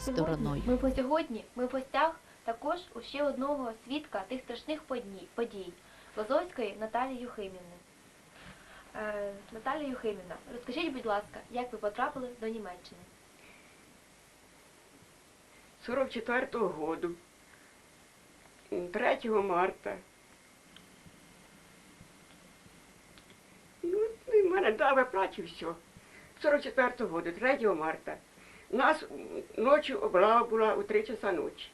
Стороною. Ми по сьогодні ми в гостях також у ще одного свідка тих страшних подій, подій Лозовської Наталії Юхимівни. Е, Наталія Юхимівна, розкажіть, будь ласка, як ви потрапили до Німеччини? 44-го году, 3 марта. Ну, в мене дали платі все. 44-го году, 3 марта. Нас м, ночі облава була у 3 часа ночі.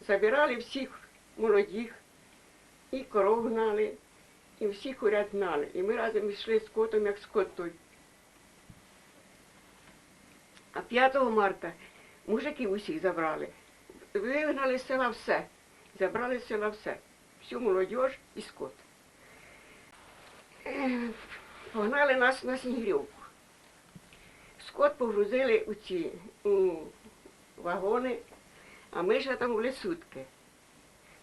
Забирали всіх молодих, і коров гнали, і всіх курят гнали. І ми разом йшли з котом, як скот той. А 5 марта Мужиків усіх забрали. Вигнали з села все. Забрали з села все. Всю молодь і скот. Погнали нас на Снігрівку. Скот погрузили у ці у вагони, а ми ще там були сутки.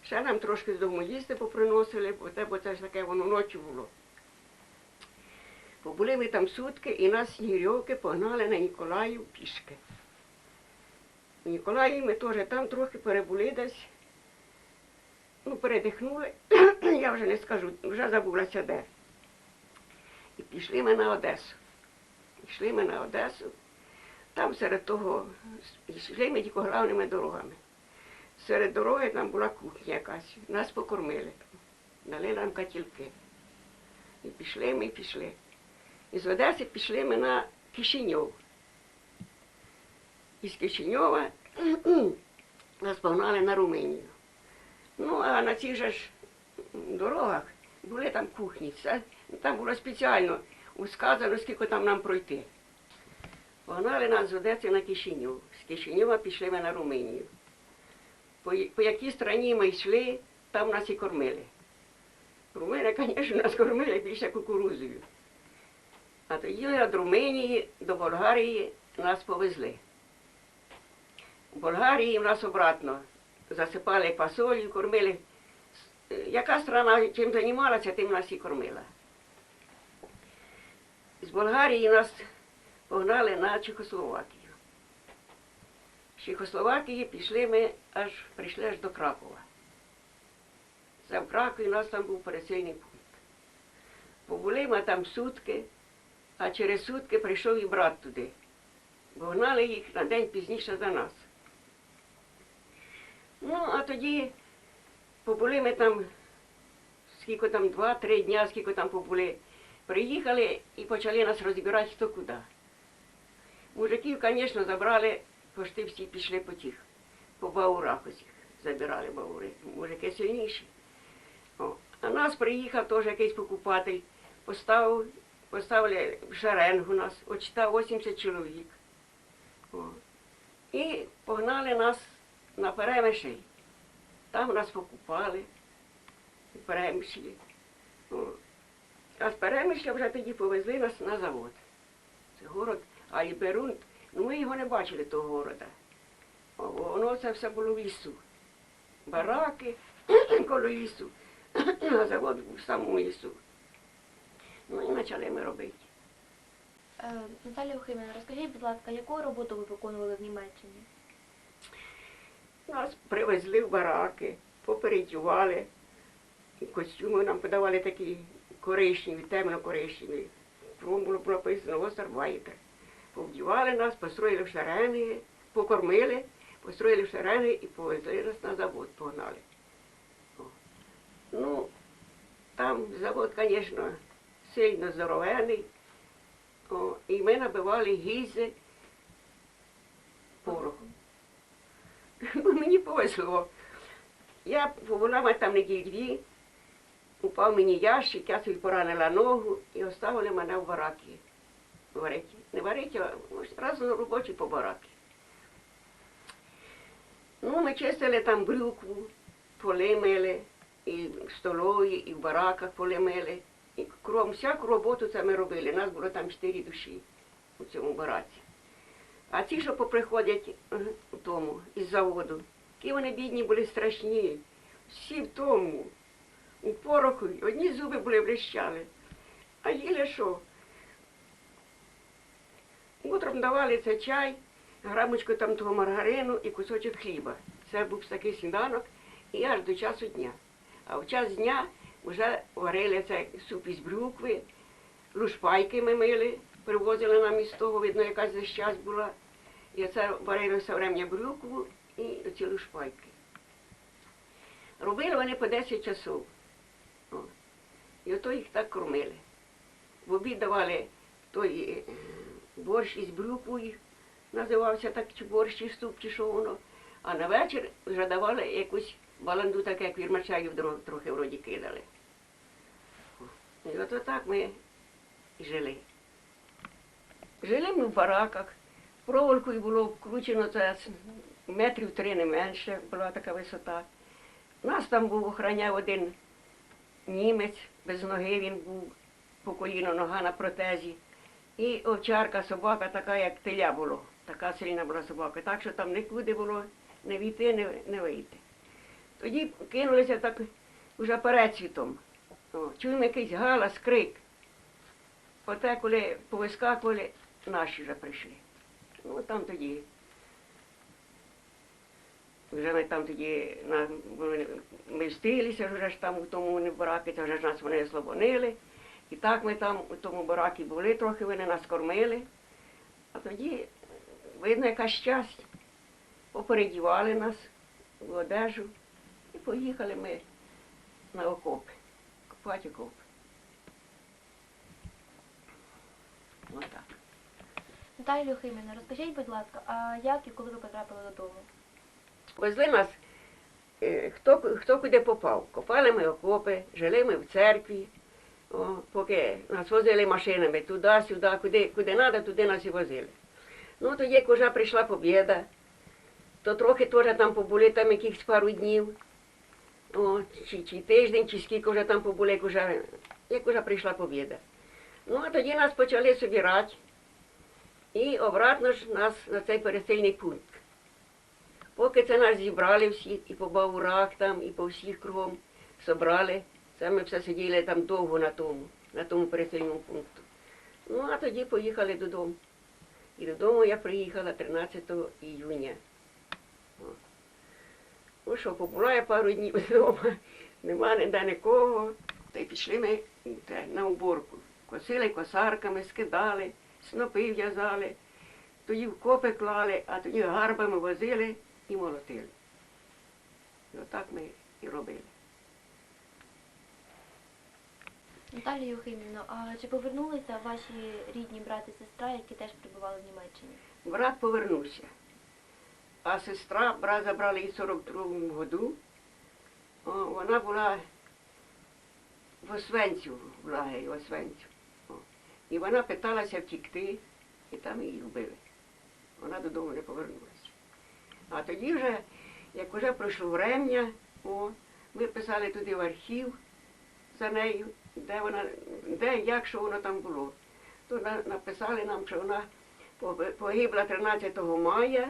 Ще нам трошки з дому їсти поприносили, бо те, бо це ж таке воно ночі було. Побули ми там сутки і нас з погнали на Ніколаїв пішки. У Ніколаї ми теж там трохи перебули десь. Ну, передихнули, я вже не скажу, вже забулася де. І пішли ми на Одесу. Пішли ми на Одесу. Там серед того, йшли ми тільки главними дорогами. Серед дороги там була кухня якась. Нас покормили. Дали нам котілки. І пішли ми, пішли. І з Одеси пішли ми на Кишиньов із Кишиньова нас погнали на Румунію. Ну, а на цих же ж дорогах були там кухні. Там було спеціально сказано, скільки там нам пройти. Погнали нас з Одеси на Кишинів. З Кишинєва пішли ми на Румунію. По, по якій страні ми йшли, там нас і кормили. Румуни, звісно, нас кормили більше кукурузою. А тоді від Румунії до Болгарії нас повезли. В Болгарії нас обратно засипали пасолью, кормили. Е, Яка страна чим займалася, тим нас і кормила. З Болгарії нас погнали на Чехословакію. З Чехословакії пішли ми аж прийшли аж до Кракова. Це в Кракові у нас там був пересильний пункт. Побули ми там сутки, а через сутки прийшов і брат туди. Бо гнали їх на день пізніше за нас. Ну, а тоді побули ми там, скільки там, два-три дня, скільки там побули. Приїхали і почали нас розбирати хто куди. Мужиків, звісно, забрали, пошти всі пішли по тих, по баурах усіх. Забирали баури. Мужики сильніші. О. А нас приїхав теж якийсь покупатель, поставив, поставили шеренгу нас, очитав 80 чоловік. О. І погнали нас на перемишль. Там нас покупали, перемишлі. А з перемишля вже тоді повезли нас на завод. Це город Альберунт. Ну ми його не бачили, того города. Воно це все було в лісу. Бараки коло лісу, а завод в самому лісу. Ну і почали ми робити. Е, Наталія Юхимівна, розкажіть, будь ласка, яку роботу ви виконували в Німеччині? Нас привезли в бараки, попередювали. Костюми нам подавали такі коричневі, темно-коричневі. Кругом було написано Остарбайтер. Повдівали нас, построїли в шерени, покормили, построїли в шерени і повезли нас на завод, погнали. Ну, там завод, звісно, сильно здоровений. О, і ми набивали гільзи порохом. Ну, Мені повезло. Я побула там неділі дві, упав мені ящик, я собі поранила ногу і оставили мене в баракі. Варити. Не варити, а разом робочі по баракі. Ну, ми чистили там брюкву, поли мили, і в столові, і в бараках поли мили. І кром, всяку роботу це ми робили. Нас було там чотири душі у цьому бараці. А ті, що поприходять тому із заводу, які вони бідні були страшні. Всі в тому, у пороху, одні зуби були блищали. А їли що? Утром давали це чай, грамочку там того маргарину і кусочок хліба. Це був такий сніданок і аж до часу дня. А в час дня вже варили цей суп із брюкви, лушпайки ми мили, привозили нам із того, видно, якась за час була. І це варили все врем'я брюкву і ці лушпайки. Робили вони по 10 часов. І ото їх так кормили. В обід давали той е, борщ із брюквою, називався так чи борщ чи суп, чи що воно. А на вечір вже давали якусь баланду, так як вірмачаїв трохи вроді кидали. І ото так ми жили. Жили ми в бараках, проволокою було вкручено це метрів три не менше, була така висота. Нас там був охраняв один німець, без ноги він був, по коліно нога на протезі. І овчарка, собака така, як теля було. Така сильна була собака. Так що там нікуди було не війти, не, не вийти. Тоді кинулися так уже перецвітом. Чуємо якийсь галас, крик. Оте, коли повискакували, наші вже прийшли. Ну, там тоді. Вже ми там тоді на, ми- встилися, вже ж там у тому не бараки, це вже ж нас вони слабонили. І так ми там у тому баракі були, трохи вони нас кормили. А тоді, видно, якась щастя. Попередівали нас в одежу і поїхали ми на окопи, копати окопи. Отак. Наталія Юхимівна, розкажіть, будь ласка, а як і коли ви потрапили додому? Везли нас, е, хто, хто куди попав. Копали ми окопи, жили ми в церкві, о, поки нас возили машинами туди-сюди, куди, куди треба, туди нас і возили. Ну, тоді, як вже прийшла побєда, то трохи теж там побули там якихось пару днів. О, чи, чи тиждень, чи скільки вже там побули, як вже, як вже прийшла побєда. Ну, а тоді нас почали собирати. І обратно ж нас на цей пересильний пункт. Поки це нас зібрали всі, і по баурах там, і по всіх кругом собрали. Це ми все сиділи там довго на тому, на тому пересильному пункту. Ну, а тоді поїхали додому. І додому я приїхала 13 іюня. О. Ну що, побула я пару днів вдома, нема ніде нікого. Та й пішли ми те, на уборку. Косили косарками, скидали, снопи в'язали, тоді в копи клали, а тоді гарбами возили і молотили. І отак ми і робили. Наталія Юхимівна, а чи повернулися ваші рідні брат і сестра, які теж перебували в Німеччині? Брат повернувся. А сестра, брат забрали її в 42-му году. О, вона була в Освенцю, в лагері в Освенцю. О. І вона питалася втікти, і там її вбили. Вона додому не повернулася. А тоді вже, як вже пройшло врем'я, ми писали туди в архів за нею, де вона, де, як, що воно там було. То на- написали нам, що вона Погибла 13 мая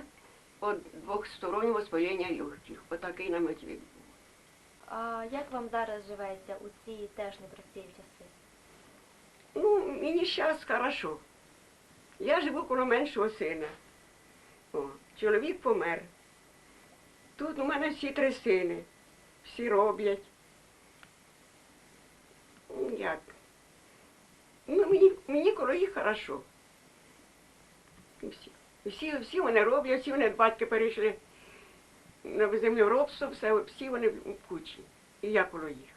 від двохстороннього воспалення легких. Отакий нам відповідь був. А як вам зараз живеться у ці теж непрості часи? Ну, мені зараз хорошо. Я живу коло меншого сина. О, чоловік помер. Тут у мене всі три сини. Всі роблять. Ну, Як? Ну, мені, мені коло їх хорошо. Всі, всі, всі вони роблять, всі вони батьки перейшли на землеробство, все, всі вони в кучі. І я коло їх.